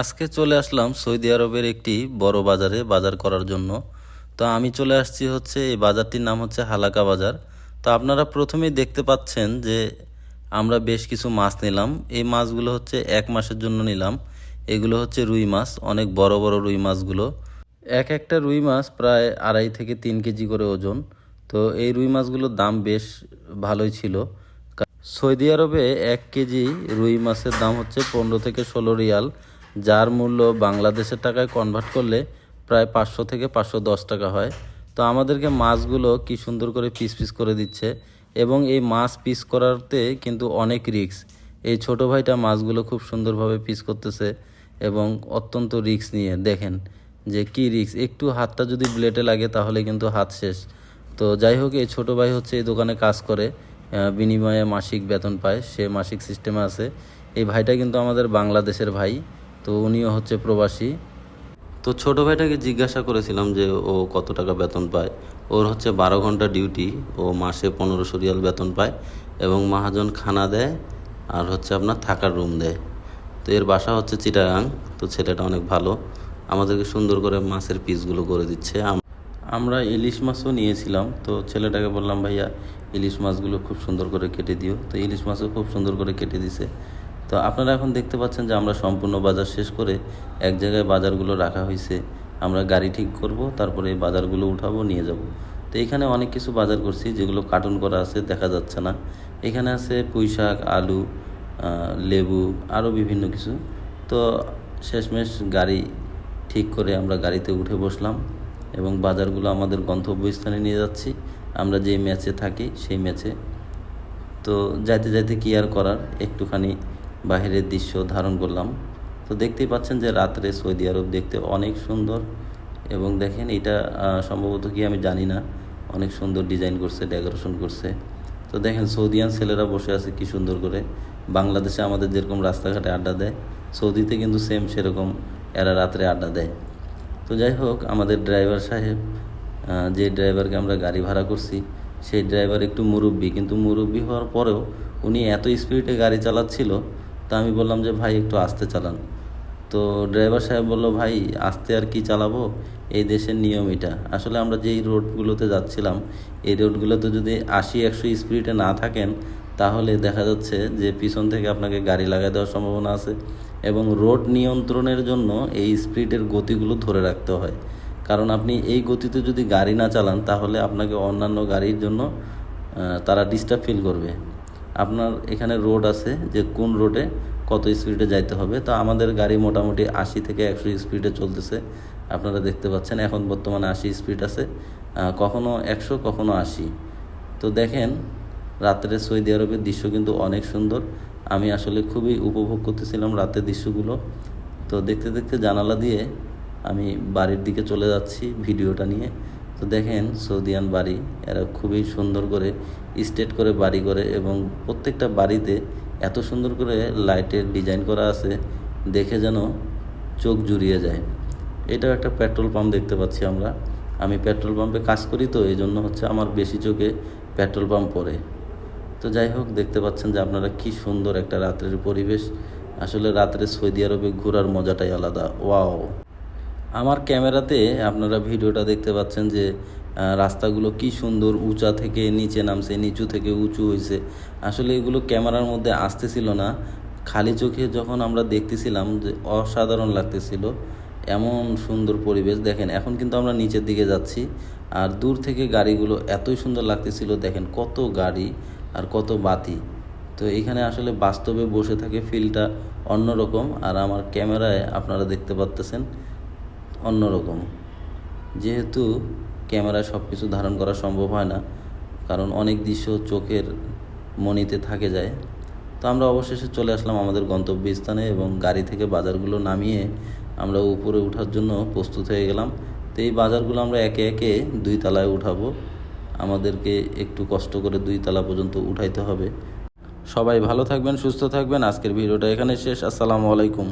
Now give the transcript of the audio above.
আজকে চলে আসলাম সৌদি আরবের একটি বড় বাজারে বাজার করার জন্য। তো আমি চলে আসছি হচ্ছে এই বাজারটির নাম হচ্ছে হালাকা বাজার। তো আপনারা প্রথমেই দেখতে পাচ্ছেন যে আমরা বেশ কিছু মাছ নিলাম। এই মাছগুলো হচ্ছে এক মাসের জন্য নিলাম। এগুলো হচ্ছে রুই মাছ, অনেক বড় বড় রুই মাছগুলো। এক একটা রুই মাছ প্রায় আড়াই থেকে তিন কেজি করে ওজন। তো এই রুই মাছগুলোর দাম বেশ ভালোই ছিল। সৌদি আরবে এক কেজি রুই মাছের দাম হচ্ছে পনেরো থেকে ষোলো রিয়াল। যার মূল্য বাংলাদেশের টাকায় কনভার্ট করলে প্রায় পাঁচশো থেকে পাঁচশো দশ টাকা হয়। তো আমাদেরকে মাছগুলো কি সুন্দর করে পিস পিস করে দিচ্ছে এবং এই মাছ পিস করাতে কিন্তু অনেক রিস্ক এই ছোট ভাইটা মাছগুলো খুব সুন্দরভাবে পিস করতেছে এবং অত্যন্ত রিস্ক নিয়ে দেখেন যে কি রিক্স একটু হাতটা যদি ব্লেটে লাগে তাহলে কিন্তু হাত শেষ। তো যাই হোক, এই ছোটো ভাই হচ্ছে এই দোকানে কাজ করে বিনিময়ে মাসিক বেতন পায়। সে মাসিক সিস্টেমে আছে। এই ভাইটা কিন্তু আমাদের বাংলাদেশের ভাই। তো উনিও হচ্ছে প্রবাসী। তো ছোট ভাইটাকে জিজ্ঞাসা করেছিলাম যে ও কত টাকা বেতন পায়। ওর হচ্ছে বারো ঘণ্টা ডিউটি, ও মাসে পনেরোশো রিয়াল বেতন পায় এবং মহাজন খানা দেয় আর হচ্ছে আপনার থাকার রুম দেয়। তো এর বাসা হচ্ছে চিটাগাং, তো ছেলেটা অনেক ভালো। আমাদেরকে সুন্দর করে মাছের পিসগুলো করে দিচ্ছে। আমরা ইলিশ মাছও নিয়েছিলাম, তো ছেলেটাকে বললাম, ভাইয়া, ইলিশ মাছগুলো খুব সুন্দর করে কেটে দিও। তো ইলিশ মাছও খুব সুন্দর করে কেটে দিছে। তো আপনারা এখন দেখতে পাচ্ছেন যে আমরা সম্পূর্ণ বাজার শেষ করে এক জায়গায় বাজারগুলো রাখা হয়েছে। আমরা গাড়ি ঠিক করব, তারপরে বাজারগুলো উঠাবো, নিয়ে যাব। তো এখানে অনেক কিছু বাজার করছি, যেগুলো কার্টুন করা আছে, দেখা যাচ্ছে না। এখানে আছে পুঁই শাক আলু লেবু, আরও বিভিন্ন কিছু। তো শেষমেশ গাড়ি ঠিক করে আমরা গাড়িতে উঠে বসলাম এবং বাজারগুলো আমাদের গন্তব্যস্থানে নিয়ে যাচ্ছি। আমরা যেই ম্যাচে থাকি, সেই ম্যাচে। তো যাইতে যাইতে কি আর করার? একটুখানি বাইরের দৃশ্য ধারণ করলাম। তো দেখতেই পাচ্ছেন যে রাত্রে সৌদি আরব দেখতে অনেক সুন্দর এবং দেখেন এটা সম্ভবত কি আমি জানি না, অনেক সুন্দর ডিজাইন করছে, ডেকোরেশন করছে। তো দেখেন সৌদিয়ান ছেলেরা বসে আছে কি সুন্দর করে। বাংলাদেশে আমাদের যেরকম রাস্তাঘাটে আড্ডা দেয়, সৌদিতে কিন্তু সেম সেরকম এরা রাত্রে আড্ডা দেয়। তো যাই হোক, আমাদের ড্রাইভার সাহেব যে ড্রাইভারকে আমরা গাড়ি ভাড়া করছি, সেই ড্রাইভার একটু মুরব্বী। কিন্তু মুরব্বী হওয়ার পরেও উনি এত স্পিডে গাড়ি চালাচ্ছিল তা আমি বললাম যে, ভাই, একটু আস্তে চালান। তো ড্রাইভার সাহেব বলল, ভাই, আস্তে আর কি চালাবো? এই দেশের নিয়ম এটা। আসলে আমরা যেই রোডগুলোতে যাচ্ছিলাম, এই রোডগুলোতে যদি আশি, একশো স্পিডে না থাকেন, তাহলে দেখা যাচ্ছে যে, পিছন থেকে আপনাকে গাড়ি লাগাই দেওয়ার সম্ভাবনা আছে এবং রোড নিয়ন্ত্রণের জন্য এই স্পিডের গতিগুলো ধরে রাখতে হয়। কারণ আপনি এই গতিতে যদি গাড়ি না চালান, তাহলে আপনাকে অন্যান্য গাড়ির জন্য তারা ডিস্টার্ব ফিল করবে। আপনার এখানে রোড আছে যে কোন রোডে কত স্পিডে যাইতে হবে। তো আমাদের গাড়ি মোটামুটি আশি থেকে একশো স্পিডে চলতেছে। আপনারা দেখতে পাচ্ছেন, এখন বর্তমানে আশি স্পিড আছে। কখনো একশো, কখনো আশি। তো দেখেন, রাত্রে সৌদি আরবের দৃশ্য কিন্তু অনেক সুন্দর। আমি আসলে খুবই উপভোগ করতেছিলাম রাতের দৃশ্যগুলো। তো দেখতে দেখতে জানালা দিয়ে আমি বাড়ির দিকে চলে যাচ্ছি ভিডিওটা নিয়ে। তো দেখেন সৌদিয়ান বাড়ি, এরা খুবই সুন্দর করে স্টেট করে বাড়ি করে এবং প্রত্যেকটা বাড়িতে এত সুন্দর করে লাইটের ডিজাইন করা আছে, দেখে যেন চোখ জুড়িয়ে যায়। এটাও একটা পেট্রোল পাম্প দেখতে পাচ্ছি আমরা। আমি পেট্রোল পাম্পে কাজ করি তো, এই জন্য হচ্ছে আমার বেশি চোখে পেট্রোল পাম্প পড়ে। তো যাই হোক, দেখতে পাচ্ছেন যে আপনারা কি সুন্দর একটা রাত্রের পরিবেশ। আসলে রাত্রে সৌদি আরবে ঘোরার মজাটাই আলাদা। ওয়াও! আমার ক্যামেরাতে আপনারা ভিডিওটা দেখতে পাচ্ছেন যে রাস্তাগুলো কি সুন্দর, উঁচা থেকে নিচে নামছে, নিচু থেকে উঁচু হয়েছে আসলে এগুলো ক্যামেরার মধ্যে আসতেছিল না। খালি চোখে যখন আমরা দেখতেছিলাম যে অসাধারণ লাগতেছিল, এমন সুন্দর পরিবেশ। দেখেন, এখন কিন্তু আমরা নিচের দিকে যাচ্ছি, আর দূর থেকে গাড়িগুলো এতই সুন্দর লাগতেছিল, দেখেন কত গাড়ি আর কত বাতি। তো এখানে আসলে বাস্তবে বসে থাকে ফিলটা অন্যরকম, আর আমার ক্যামেরায় আপনারা দেখতে পাচ্তেছেন অন্যরকম। যেহেতু ক্যামেরায় সব কিছু ধারণ করা সম্ভব হয় না, কারণ অনেক দৃশ্য চোখের মনিতে থাকে যায়, তো আমরা অবশেষে চলে আসলাম আমাদের গন্তব্যস্থানে এবং গাড়ি থেকে বাজারগুলো নামিয়ে আমরা উপরে ওঠার জন্য প্রস্তুত হয়ে গেলাম। তো এই বাজারগুলো আমরা একে একে দুই তলায় উঠাবো। আমাদেরকে একটু কষ্ট করে দুই তলা পর্যন্ত উঠাইতে হবে। সবাই ভালো থাকবেন, সুস্থ থাকবেন। আজকের ভিডিওটা এখানে শেষ। আসসালামু আলাইকুম।